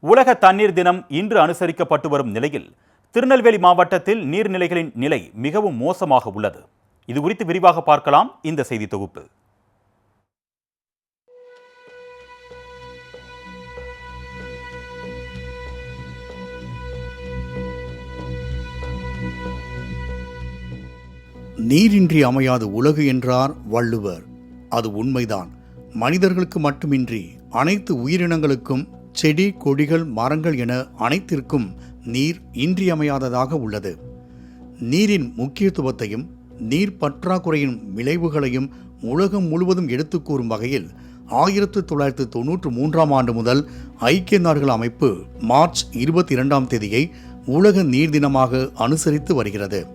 உலக தண்ணீர் தினம் இன்று அனுசரிக்கப்பட்டு வரும் நிலையில் திருநெல்வேலி மாவட்டத்தில் நீர்நிலைகளின் நிலை மிகவும் மோசமாக உள்ளது. இது குறித்து விரிவாக பார்க்கலாம் இந்த செய்தி தொகுப்பு. நீரின்றி அமையாது உலகு என்றார் வள்ளுவர். அது உண்மைதான். மனிதர்களுக்கு மட்டுமின்றி அனைத்து உயிரினங்களுக்கும் செடி கொடிகள் மரங்கள் என அனைத்திற்கும் நீர் இன்றியமையாததாக உள்ளது. நீரின் முக்கியத்துவத்தையும் நீர் பற்றாக்குறையின் விளைவுகளையும் உலகம் முழுவதும் எடுத்து கூறும் வகையில் ஆயிரத்து தொள்ளாயிரத்து தொன்னூற்று மூன்றாம் ஆண்டு முதல் ஐக்கிய நாடுகள் அமைப்பு மார்ச் இருபத்தி இரண்டாம் தேதியை உலக நீர் தினமாக அனுசரித்து வருகிறது.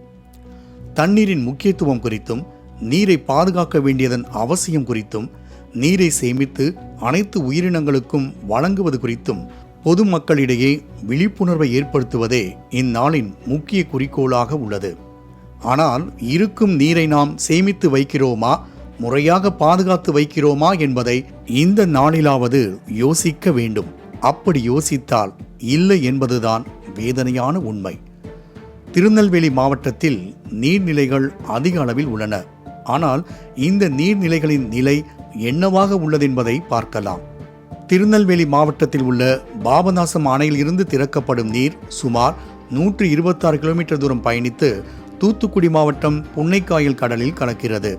தண்ணீரின் முக்கியத்துவம் குறித்தும் நீரை பாதுகாக்க வேண்டியதன் அவசியம் குறித்தும் நீரை சேமித்து அனைத்து உயிரினங்களுக்கும் வழங்குவது குறித்தும் பொதுமக்களிடையே விழிப்புணர்வை ஏற்படுத்துவதே இந்நாளின் முக்கிய குறிக்கோளாக உள்ளது. ஆனால் இருக்கும் நீரை நாம் சேமித்து வைக்கிறோமா? முறையாக பாதுகாத்து வைக்கிறோமா என்பதை இந்த நாளிலாவது யோசிக்க வேண்டும். அப்படி யோசித்தால் இல்லை என்பதுதான் வேதனையான உண்மை. திருநெல்வேலி மாவட்டத்தில் நீர்நிலைகள் அதிக அளவில் உள்ளன. ஆனால் இந்த நீர்நிலைகளின் நிலை என்னவாக உள்ளதென்பதை பார்க்கலாம். திருநெல்வேலி மாவட்டத்தில் உள்ள பாபநாசம் அணையில் இருந்து திறக்கப்படும் நீர் சுமார் நூற்று இருபத்தாறு கிலோமீட்டர் தூரம் பயணித்து தூத்துக்குடி மாவட்டம் புன்னைக்காயல் கடலில் கலக்கிறது.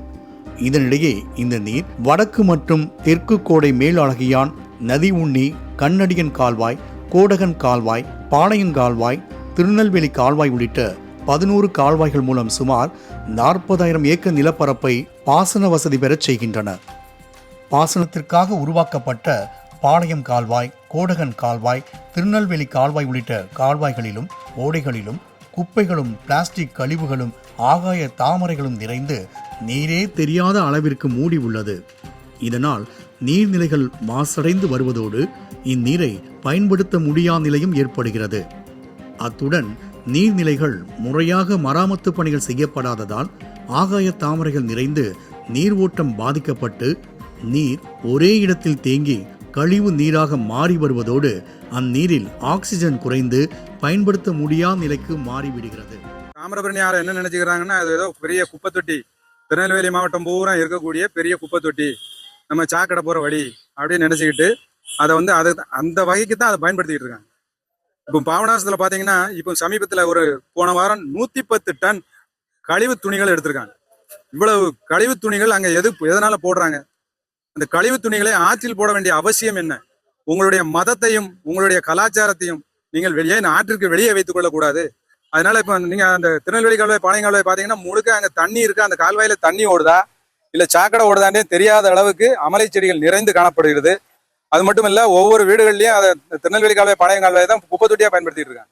இதனிடையே இந்த நீர் வடக்கு மற்றும் தெற்கு கோடை மேல் அழகியான் நதி உண்ணி கண்ணடியன் கால்வாய் கோடகன் கால்வாய் பாளையன் கால்வாய் திருநெல்வேலி கால்வாய் உள்ளிட்ட பதினோரு கால்வாய்கள் மூலம் சுமார் நாற்பதாயிரம் ஏக்கர் நிலப்பரப்பை பாசன வசதி பெறச் செய்கின்றன. பாசனத்திற்காக உருவாக்கப்பட்ட பாளையம் கால்வாய் கோடகன் கால்வாய் திருநெல்வேலி கால்வாய் உள்ளிட்ட கால்வாய்களிலும் ஓடைகளிலும் குப்பைகளும் பிளாஸ்டிக் கழிவுகளும் ஆகாய தாமரைகளும் நிறைந்து நீரே தெரியாத அளவிற்கு மூடி உள்ளது. இதனால் நீர்நிலைகள் மாசடைந்து வருவதோடு இந்நீரை பயன்படுத்த முடியா நிலையும் ஏற்படுகிறது. அத்துடன் நீர்நிலைகள் முறையாக மராமத்து பணிகள் செய்யப்படாததால் ஆகாய தாமரைகள் நிறைந்து நீர் ஓட்டம் பாதிக்கப்பட்டு நீர் ஒரே இடத்தில் தேங்கி கழிவு நீராக மாறி வருவதோடு அந்நீரில் ஆக்சிஜன் குறைந்து பயன்படுத்த முடியாத நிலைக்கு மாறிவிடுகிறது. தாமிரபரணி யாரை என்ன நினைச்சுக்கிறாங்கன்னா அது ஏதோ பெரிய குப்பை தொட்டி திருநெல்வேலி மாவட்டம் பூரா இருக்கக்கூடிய பெரிய குப்பை தொட்டி நம்ம சாக்கடை போகிற வழி அப்படின்னு நினச்சிக்கிட்டு அதை வந்து அதை அந்த வகைக்கு தான் அதை பயன்படுத்திக்கிட்டு இருக்காங்க. இப்போ பாவனாசத்துல பார்த்தீங்கன்னா இப்போ சமீபத்தில் ஒரு போன வாரம் நூற்றி பத்து டன் கழிவு துணிகள் எடுத்திருக்காங்க. இவ்வளவு கழிவு துணிகள் அங்கே எது எதனால் போடுறாங்க? அந்த கழிவு துணிகளை ஆற்றில் போட வேண்டிய அவசியம் என்ன? உங்களுடைய மதத்தையும் உங்களுடைய கலாச்சாரத்தையும் நீங்கள் வெளியே ஆற்றிற்கு வெளியே வைத்துக் கொள்ளக்கூடாது. அதனால இப்ப நீங்க அந்த திருநெல்வேலி கால்வாய் பாளையம் கால்வாய் பாத்தீங்கன்னா முழுக்க அங்க தண்ணி இருக்கு. அந்த கால்வாயில தண்ணி ஓடுதா? இல்ல சாக்கடை ஓடுதாண்டே தெரியாத அளவுக்கு அமலை செடிகள் நிறைந்து காணப்படுகிறது. அது மட்டும் இல்ல ஒவ்வொரு வீடுகள்லயும் அதை திருநெல்வேலி கால்வாய் பாளையம் கால்வாய் தான் குப்பை தொட்டியா பயன்படுத்திட்டு இருக்காங்க.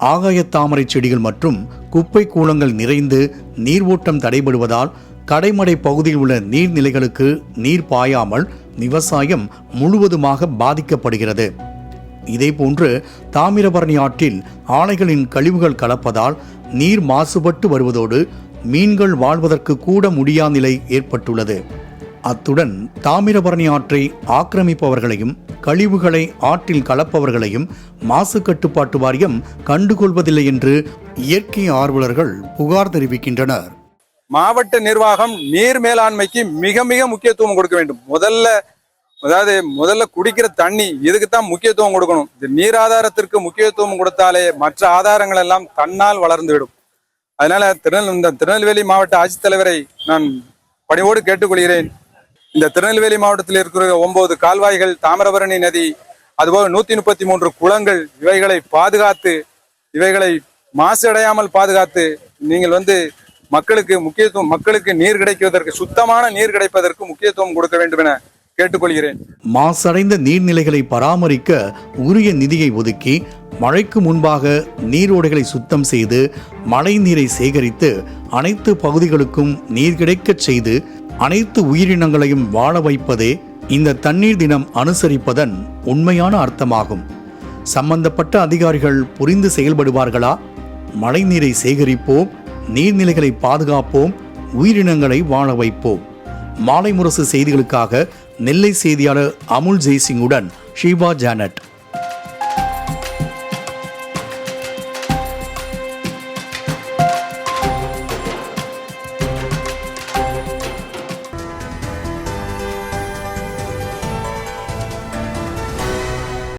ஆகாய தாமரை செடிகள் மற்றும் குப்பை கூலங்கள் நிறைந்து நீர் ஓட்டம் தடைபடுவதால் கடைமடை பகுதியில் உள்ள நீர்நிலைகளுக்கு நீர் பாயாமல் விவசாயம் முழுவதுமாக பாதிக்கப்படுகிறது. இதேபோன்று தாமிரபரணி ஆற்றில் ஆலைகளின் கழிவுகள் கலப்பதால் நீர் மாசுபட்டு வருவதோடு மீன்கள் வாழ்வதற்கு கூட முடியா நிலை ஏற்பட்டுள்ளது. அத்துடன் தாமிரபரணி ஆற்றை ஆக்கிரமிப்பவர்களையும் கழிவுகளை ஆற்றில் கலப்பவர்களையும் மாசு கட்டுப்பாட்டு வாரியம் கண்டுகொள்வதில்லை என்று இயற்கை ஆர்வலர்கள் புகார் தெரிவிக்கின்றனர். மாவட்ட நிர்வாகம் நீர் மேலாண்மைக்கு மிக மிக முக்கியத்துவம் கொடுக்க வேண்டும். முதல்ல அதாவது முதல்ல குடிக்கிற தண்ணி இதுக்கு தான் முக்கியத்துவம் கொடுக்கணும்? இந்த நீர் ஆதாரத்திற்கு முக்கியத்துவம் கொடுத்தாலே மற்ற ஆதாரங்கள் எல்லாம் தன்னால் வளர்ந்துவிடும். அதனால திருநெல் இந்த திருநெல்வேலி மாவட்ட ஆட்சித்தலைவரை நான் பணிவோடு கேட்டுக்கொள்கிறேன். இந்த திருநெல்வேலி மாவட்டத்தில் இருக்கிற ஒன்பது கால்வாய்கள் தாமிரபரணி நதி அதுபோக நூத்தி முப்பத்தி மூன்று குளங்கள் இவைகளை பாதுகாத்து இவைகளை மாசு அடையாமல் பாதுகாத்து நீங்கள் வந்து மக்களுக்கு முக்கியத்துவம் மக்களுக்கு நீர் கிடைக்குவதற்கு சுத்தமான நீர் கிடைப்பதற்கு முக்கியத்துவம் கொடுக்க வேண்டும் என கேட்டுக்கொள்கிறேன். மாசடைந்த நீர்நிலைகளை பராமரிக்க உரிய நிதியை ஒதுக்கி மழைக்கு முன்பாக நீரோடைகளை சுத்தம் செய்து மழை நீரை சேகரித்து அனைத்து பகுதிகளுக்கும் நீர் கிடைக்கச் செய்து அனைத்து உயிரினங்களையும் வாழ வைப்பதே இந்த தண்ணீர் தினம் அனுசரிப்பதன் உண்மையான அர்த்தமாகும். சம்பந்தப்பட்ட அதிகாரிகள் புரிந்து செயல்படுவார்களா? மழைநீரை சேகரிப்போம் நீர்நிலைகளை பாதுகாப்போம் உயிரினங்களை வாழ வைப்போம். மாலை முரசு செய்திகளுக்காக நெல்லை செய்தியாளர் அமுல் ஜெய்சிங்குடன் ஷீபா ஜானட்.